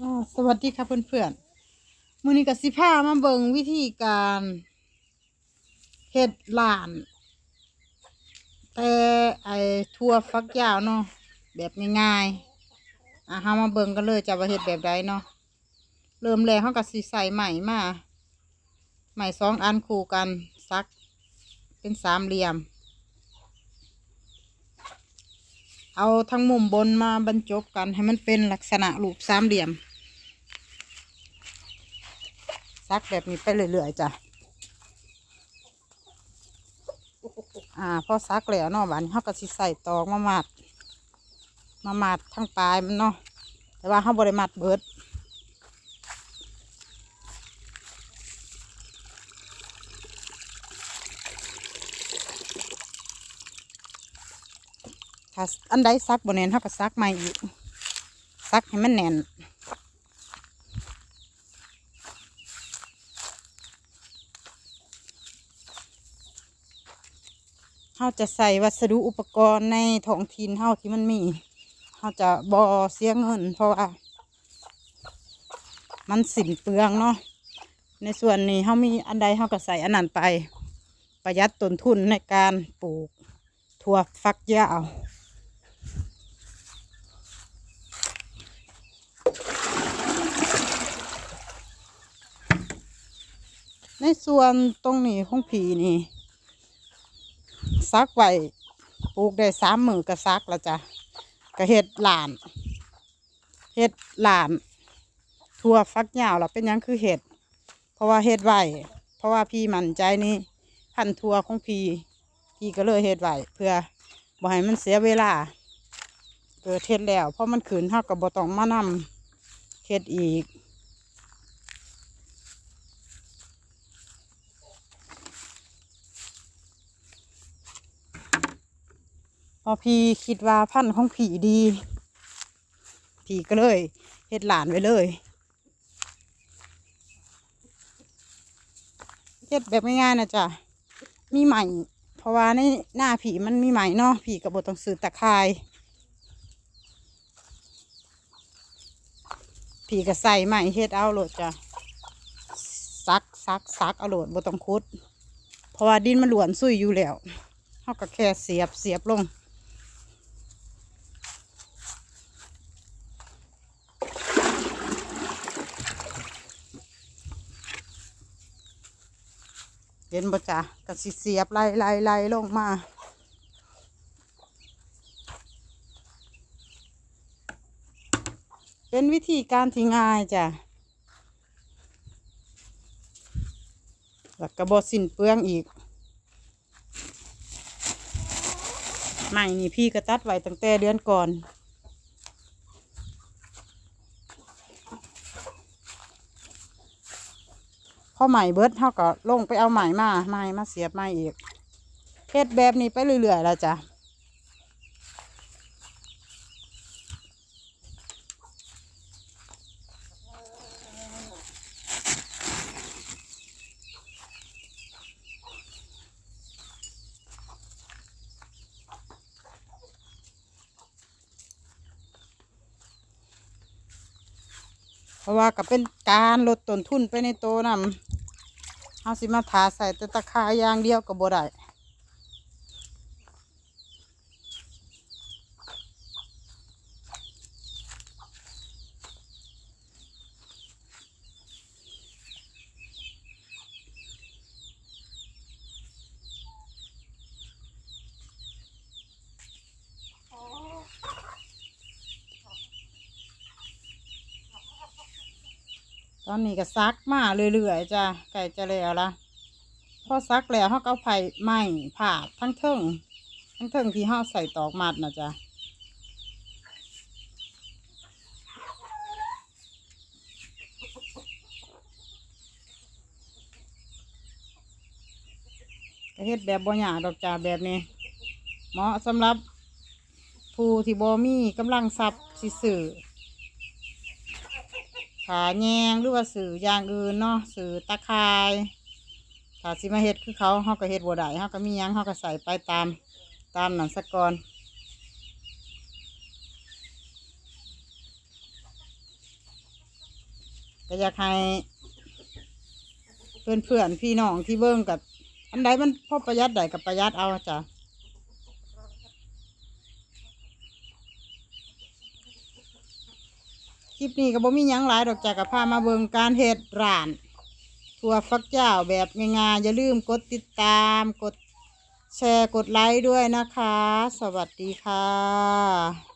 อสวัสดีค่ะเพื่อนๆมื้อนี้ก็สิพามาเบิ่งวิธีการเฮ็ดหลาน แต่ไอ้ทั่วฟักยาวเนาะแบบง่ายๆอะเฮามาเบิ่งกันเลยจะว่าเฮ็ดแบบใดเนาะเริ่มแรกเฮาก็สิใส่ไหมมาไหมสองอันคู่กันซัก เป็นสามเหลี่ยม เอาทั้งมุมบนมาบรรจบกันให้มันเป็นลักษณะรูปสามเหลี่ยม ซักแบบนี้ไปเรื่อยๆจ้ะอ่าพอซักแล้วเนาะบานเขาก็สิใส่ตอกมามัด มามัดทั้งปลายมันเนาะแต่ว่าเขาบริมัดเบิด ถ้าอันใดซักบนแน่นเขาก็ซักใหม่อีกซักให้มันแน่นเขาจะใส่วัสดุอุปกรณ์ในท้องถิ่นเฮาที่มันมีเขาจะบอเสียเงิน เพราะว่ามันสินเปลืองเนาะในส่วนนี้เขามีอันใดเขาก็ใส่อันนั้นไป ประหยัดต้นทุนในการปลูกถั่วฟักยาว ในส่วนตรงนี้ของผีนี่ซักไว้ปลูกได้สามมือก็ซักแล้วจ้ะก็เห็ดหลานเห็ดหลานทั่วฟักยาวเราเป็นยังคือเห็ด เพราะว่าเห็ดไว้เพราะว่าพี่มั่นใจนี่พันทั่วของพี่พี่ก็เลยเห็ดไว้เพื่อบ่ให้มันเสียเวลาเกิดเห็ดแล้วเพราะมันขืนเท่ากับบ่ต้องมานำเห็ดอีก พอพี่คิดว่าพันธุ์ของผีดีพี่ก็เลยเฮ็ดหลานไว้เลยเฮ็ดแบบง่ายๆนะจ๊ะมีใหม่ เพราะว่าในหน้าผีมันมีใหม่เนาะผีกับบทต้องซื้อตะคร้ผีก็ใส่ใหม่เฮ็ดเอาโหลดจ้ะซักซักซักเอาโหลดบทต้องคุด เพราะว่าดินมันหลวนซุยอยู่แล้วเขาก็แค่เสียบเสียบลง เห็นบ่จ้ะก็สิเสียบไล่ไล่ไล่ลงมา เป็นวิธีการที่ง่ายจ้ะแล้วก็บ่สิ้นเปลืองอีกใหม่นี่พี่ก็ตัดไว้ตั้งแต่เดือนก่อน อใหม่เบิดเท่าก็ลงไปเอาใหม่มาใหม่มาเสียบใหม่อีกเฮ็ดแบบนี้ไปเรื่อยๆแล้วจ้ะ เพราะว่าก็เป็นการลดต้นทุนไปในโตวนำเอาสิมาถาใส่แต่ตะคายอย่างเดียวก็บ่ได้ ตอนนี้ก็ซักมาเรื่อยๆจ้ะไก่จะแล้วละพอซักแล้วเขาก็เอไผ่ไม้ผ่าทั้งเทิงทั้งเทิงที่เขาใส่ตอกมัดนะจ้ะก็เฮ็ดแบบบ่หยาดอกจ้าแบบนี้ เหมาะสำหรับผู้ที่บ่มีกำลังทรัพย์สิซื้อ ขาแยงหรือว่าสื่ออย่างอื่นเนาะสื่อตะคายถ้าสิมาเฮ็ดคือเขาเขาก็เฮ็ดบัวได้เขาก็มียังเขาก็ใส่ไปตามตามนั่นสะกอนก็อยากให้เพื่อนเพื่อนพี่น้องที่เบิ่งกับอันใดมันพอประหยัดได้กับประหยัดเอาจ้ะ ลิปนี้ก็บ่มีหยังหลายดอกจากกับพามาเบิงการเฮ็ดร้านถั่วฟักเจ้าแบบง่ายๆอย่าลืมกดติดตามกดแชร์กดไลค์ด้วยนะคะ สวัสดีค่ะ